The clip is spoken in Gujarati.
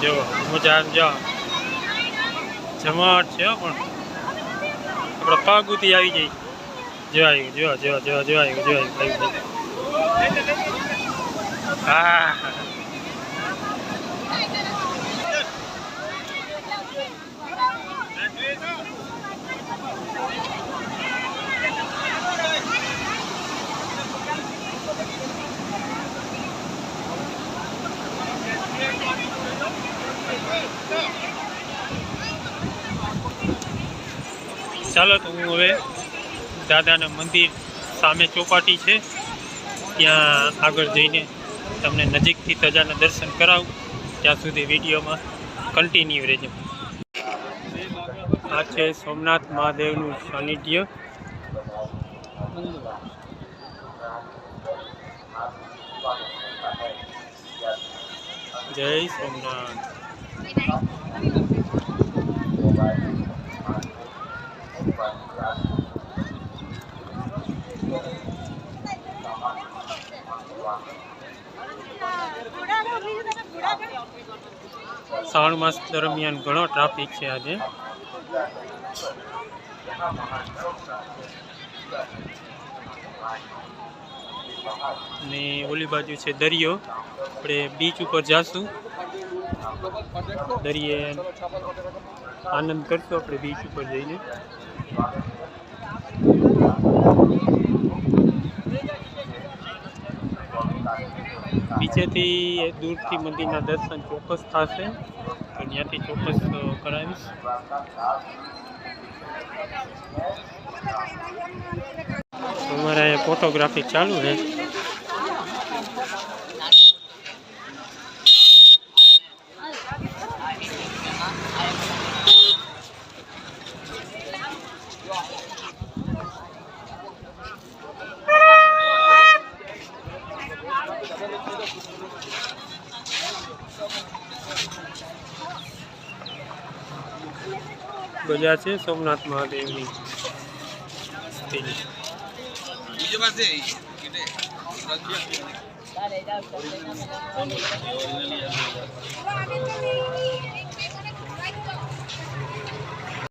જો, મજા જો. જમાટ છે પણ. આપણા પગ ઉતી આવી જાય જો જોવા જો જો જો જો આવી જો આવી હા. ચાલો તો હું હવે દાદાના મંદિર સામે ચોપાટી છે. ત્યાં આગળ જઈને તમને નજીકથી તજાના દર્શન કરાવું. ત્યાં સુધી વિડીયોમાં કન્ટિન્યુ રહેજો. આ છે સોમનાથ મહાદેવનું સાનિધ્ય. જય સોમનાથ. શ્રાવણ માસ દરમિયાન ઘણો ટ્રાફિક છે આજે. ને ઓલી બાજુ છે દરિયો. આપણે બીચ ઉપર જાશું. દરિયે આનંદ કરશું આપણે બીચ ઉપર જઈને. નીચેથી દૂરથી મંદિરના દર્શન ચોક્કસ થશે. તો ત્યાંથી ચોક્કસ કરાવીશ. અમારે ફોટોગ્રાફી ચાલુ છે. બજાર છે સોમનાથ મહાદેવની સ્થિતિ.